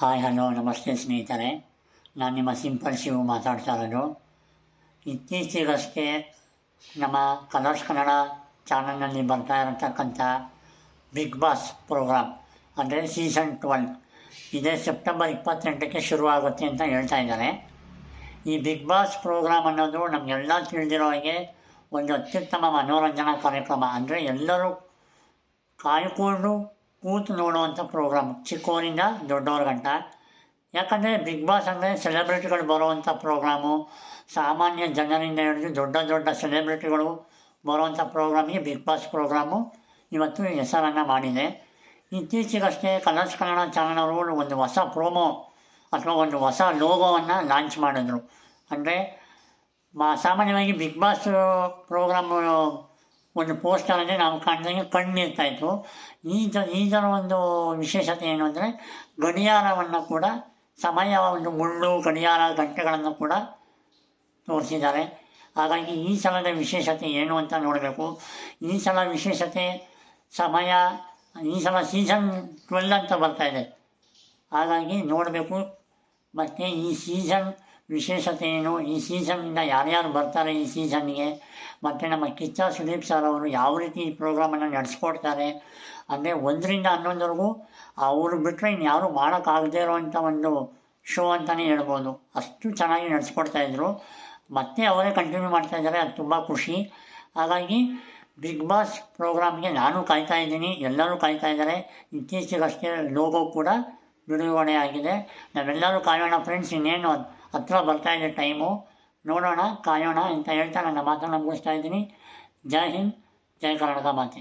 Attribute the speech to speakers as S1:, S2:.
S1: Hi hello ನಮಸ್ತೆ ಸ್ನೇಹಿತರೆ. ನಾನು ನಿಮ್ಮ ಸಿಂಪಲ್ ಶಿವು ಮಾತಾಡ್ತಾ ಇರೋದು. ಇತ್ತೀಚೆಗಷ್ಟೇ ನಮ್ಮ ಕಲರ್ಸ್ ಕನ್ನಡ ಚಾನಲ್ನಲ್ಲಿ ಬರ್ತಾ ಇರತಕ್ಕಂಥ ಬಿಗ್ ಬಾಸ್ ಪ್ರೋಗ್ರಾಮ್, ಅಂದರೆ ಸೀಸನ್ ಟ್ವೆಲ್, ಇದೇ ಸೆಪ್ಟೆಂಬರ್ ಇಪ್ಪತ್ತೆಂಟಕ್ಕೆ ಶುರುವಾಗುತ್ತೆ ಅಂತ ಹೇಳ್ತಾ ಇದ್ದಾರೆ. ಈ ಬಿಗ್ ಬಾಸ್ ಪ್ರೋಗ್ರಾಮ್ ಅನ್ನೋದು ನಮಗೆಲ್ಲ ತಿಳಿದಿರೋ ಹಾಗೆ ಒಂದು ಅತ್ಯುತ್ತಮ ಮನೋರಂಜನಾ ಕಾರ್ಯಕ್ರಮ, ಅಂದರೆ ಎಲ್ಲರೂ ಕಾಯ್ಕೊಂಡು ಕೂತು ನೋಡುವಂಥ ಪ್ರೋಗ್ರಾಮ್ ಚಿಕ್ಕವರಿಂದ ದೊಡ್ಡವ್ರ ಗಂಟ. ಯಾಕಂದರೆ ಬಿಗ್ ಬಾಸ್ ಅಂದರೆ ಸೆಲೆಬ್ರಿಟಿಗಳು ಬರುವಂಥ ಪ್ರೋಗ್ರಾಮು ಸಾಮಾನ್ಯ ಜನರಿಂದ ಹಿಡಿದು ದೊಡ್ಡ ದೊಡ್ಡ ಸೆಲೆಬ್ರಿಟಿಗಳು ಬರುವಂಥ ಪ್ರೋಗ್ರಾಮಿಗೆ ಬಿಗ್ ಬಾಸ್ ಪ್ರೋಗ್ರಾಮು ಇವತ್ತು ಹೆಸರನ್ನು ಮಾಡಿದೆ. ಇತ್ತೀಚೆಗಷ್ಟೇ ಕಲರ್ಸ್ ಕನ್ನಡ ಚಾನಲ್ ಒಂದು ಹೊಸ ಪ್ರೋಮೋ ಅಥವಾ ಒಂದು ಹೊಸ ಲೋಗೋವನ್ನು ಲಾಂಚ್ ಮಾಡಿದ್ರು. ಅಂದರೆ, ಮಾ ಸಾಮಾನ್ಯವಾಗಿ ಬಿಗ್ ಬಾಸ್ ಪ್ರೋಗ್ರಾಮ್ ಒಂದು ಪೋಸ್ಟರಲ್ಲಿ ನಾವು ಕಾಣ್ದಂಗೆ ಕಣ್ಣು ಇತ್ತು ಈ ಜ ಈ ಒಂದು ವಿಶೇಷತೆ ಏನು ಅಂದರೆ ಗಡಿಯಾರವನ್ನು ಕೂಡ ಸಮಯ ಒಂದು ಮುಳ್ಳು, ಗಡಿಯಾರ ಗಂಟೆಗಳನ್ನು ಕೂಡ ತೋರಿಸಿದ್ದಾರೆ. ಹಾಗಾಗಿ ಈ ಸಲದ ವಿಶೇಷತೆ ಏನು ಅಂತ ನೋಡಬೇಕು. ಈ ಸಲ ವಿಶೇಷತೆ ಸಮಯ, ಈ ಸಲ ಸೀಸನ್ ಟ್ವೆಲ್ ಅಂತ ಬರ್ತಾ ಇದೆ. ಹಾಗಾಗಿ ನೋಡಬೇಕು. ಮತ್ತು ಈ ಸೀಸನ್ ವಿಶೇಷತೆ ಏನು ಈ ಸೀಸನ್ನಿಂದ ಯಾರ್ಯಾರು ಬರ್ತಾರೆ ಈ ಸೀಸನ್ನಿಗೆ? ಮತ್ತು ನಮ್ಮ ಕಿಚ್ಚ ಸುದೀಪ್ ಸರ್ ಅವರು ಯಾವ ರೀತಿ ಈ ಪ್ರೋಗ್ರಾಮನ್ನು ನಡೆಸ್ಕೊಡ್ತಾರೆ? ಅಂದರೆ ಒಂದರಿಂದ ಹನ್ನೊಂದರೆಗೂ ಅವರು ಬಿಟ್ಟರೆ ಇನ್ಯಾರು ಮಾಡೋಕ್ಕಾಗದೇ ಇರೋವಂಥ ಒಂದು ಶೋ ಅಂತಲೇ ಹೇಳ್ಬೋದು. ಅಷ್ಟು ಚೆನ್ನಾಗಿ ನಡೆಸ್ಕೊಡ್ತಾಯಿದ್ರು ಮತ್ತೆ ಅವರೇ ಕಂಟಿನ್ಯೂ ಮಾಡ್ತಾ ಇದ್ದಾರೆ. ಅದು ತುಂಬ ಖುಷಿ. ಹಾಗಾಗಿ ಬಿಗ್ ಬಾಸ್ ಪ್ರೋಗ್ರಾಮ್ಗೆ ನಾನು ಕಾಯ್ತಾ ಇದ್ದೀನಿ. ಎಲ್ಲರೂ ಕಾಯ್ತಾ ಇದ್ದಾರೆ. ಇತ್ತೀಚೆಗಷ್ಟೇ ಲೋಗೋ ಕೂಡ ಬಿಡುಗಡೆ ಆಗಿದೆ. ನಾವೆಲ್ಲರೂ ಕಾಯೋಣ ಫ್ರೆಂಡ್ಸ್ ಇನ್ನೇನು? ಹತ್ರ ಬರ್ತಾ ಇದೆ ಟೈಮು ನೋಡೋಣ, ಕಾಯೋಣ ಅಂತ ಹೇಳ್ತಾ ನನ್ನ ಮಾತನ್ನು ಮುಗಿಸ್ತಾ ಇದ್ದೀನಿ. ಜೈ ಹಿಂದ್, ಜೈ ಕರ್ನಾಟಕ ಮಾತೆ.